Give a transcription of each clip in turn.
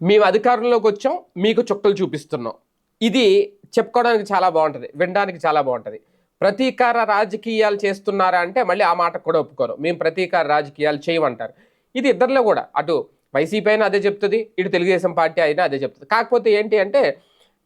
మేము అధికారంలోకి వచ్చాం మీకు చుక్కలు చూపిస్తున్నాం. ఇది చెప్పుకోవడానికి చాలా బాగుంటుంది వినడానికి చాలా బాగుంటుంది. ప్రతీకార రాజకీయాలు చేస్తున్నారా అంటే మళ్ళీ ఆ మాట కూడా ఒప్పుకోరు మేము ప్రతీకార రాజకీయాలు చేయమంటారు. ఇది ఇద్దరిలో కూడా అటు వైసీపీ అయినా అదే చెప్తుంది ఇటు తెలుగుదేశం పార్టీ అయినా అదే చెప్తుంది. కాకపోతే ఏంటి అంటే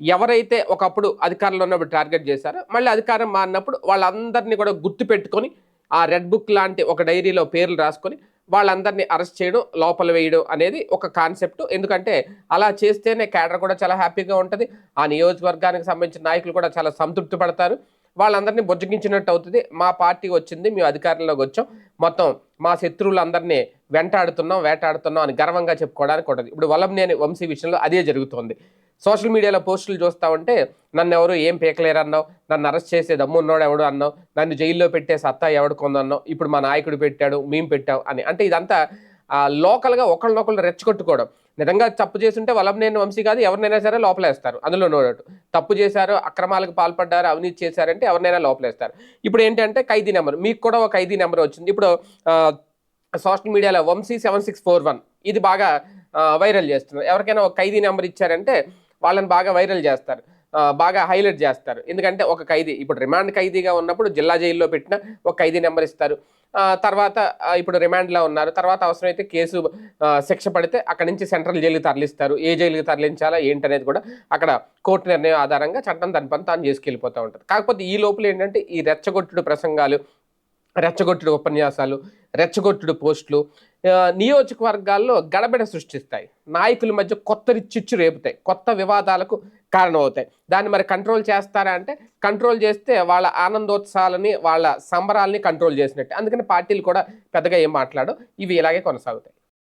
ఎవరైతే ఒకప్పుడు అధికారంలో ఉన్నప్పుడు టార్గెట్ చేశారో మళ్ళీ అధికారం మారినప్పుడు వాళ్ళందరినీ కూడా గుర్తు పెట్టుకొని ఆ రెడ్ బుక్ లాంటి ఒక డైరీలో పేర్లు రాసుకొని వాళ్ళందరినీ అరెస్ట్ చేయడం లోపల వేయడం అనేది ఒక కాన్సెప్ట్. ఎందుకంటే అలా చేస్తేనే క్యాడర్ కూడా చాలా హ్యాపీగా ఉంటుంది. ఆ నియోజకవర్గానికి సంబంధించిన నాయకులు కూడా చాలా సంతృప్తి పడతారు. వాళ్ళందరినీ బుజ్జగించినట్టు అవుతుంది. మా పార్టీ వచ్చింది మేము అధికారంలోకి వచ్చాం. మొత్తం మా శత్రువులందరినీ వెంటాడుతున్నాం వేటాడుతున్నాం అని గర్వంగా చెప్పుకోవడానికి ఉంటుంది. ఇప్పుడు వలంనేని వంశీ విషయంలో అదే జరుగుతోంది. సోషల్ మీడియాలో పోస్టులు చూస్తా ఉంటే నన్ను ఎవరు ఏం పీకలేరు అన్నావు నన్ను అరెస్ట్ చేసే దమ్ము ఉన్నాడు ఎవడు అన్నావు? నన్ను జైల్లో పెట్టే సత్తా ఎవడు కొందన్నావు ఇప్పుడు మా నాయకుడు పెట్టాడు మేము పెట్టావు అని. అంటే ఇదంతా లోకల్గా ఒకళ్ళనొకళ్ళు రెచ్చగొట్టుకోవడం. నిజంగా తప్పు చేస్తుంటే వలంనేని వంశీ కాదు ఎవరినైనా సరే లోపలేస్తారు. అందులో నోడటు తప్పు చేశారు అక్రమాలకు పాల్పడ్డారు అవినీతి చేశారంటే ఎవరినైనా లోపలేస్తారు. ఇప్పుడు ఏంటంటే ఖైదీ నెంబర్ మీకు కూడా ఒక ఖైదీ నెంబర్ వచ్చింది. ఇప్పుడు సోషల్ మీడియాలో Vamshi seven six four one. ఇది బాగా వైరల్ చేస్తున్నారు ఎవరికైనా ఒక ఖైదీ నెంబర్ ఇచ్చారంటే వాళ్ళని బాగా వైరల్ చేస్తారు. బాగా హైలైట్ చేస్తారు. ఎందుకంటే ఒక ఖైదీ ఇప్పుడు రిమాండ్ ఖైదీగా ఉన్నప్పుడు జిల్లా జైల్లో పెట్టిన ఒక ఖైదీ నెంబర్ ఇస్తారు. తర్వాత ఇప్పుడు రిమాండ్లో ఉన్నారు. తర్వాత అవసరమైతే కేసు శిక్ష పడితే అక్కడి నుంచి సెంట్రల్ జైలుకి తరలిస్తారు. ఏ జైలుకి తరలించాలా ఏంటనేది కూడా అక్కడ కోర్టు నిర్ణయం ఆధారంగా చట్టం దాని పని తాను చేసుకెళ్ళిపోతూ ఉంటుంది. కాకపోతే ఈ లోపల ఏంటంటే ఈ రెచ్చగొట్టుడు ప్రసంగాలు రెచ్చగొట్టుడు ఉపన్యాసాలు రెచ్చగొట్టుడు పోస్టులు నియోజకవర్గాల్లో గడబిడ సృష్టిస్తాయి. నాయకుల మధ్య కొత్త చిచ్చు రేపుతాయి కొత్త వివాదాలకు కారణమవుతాయి. దాన్ని మరి కంట్రోల్ చేస్తారా అంటే కంట్రోల్ చేస్తే వాళ్ళ ఆనందోత్సాహాలని వాళ్ళ సంబరాలని కంట్రోల్ చేసినట్టు. అందుకని పార్టీలు కూడా పెద్దగా ఏం మాట్లాడవు ఇవి ఇలాగే కొనసాగుతాయి.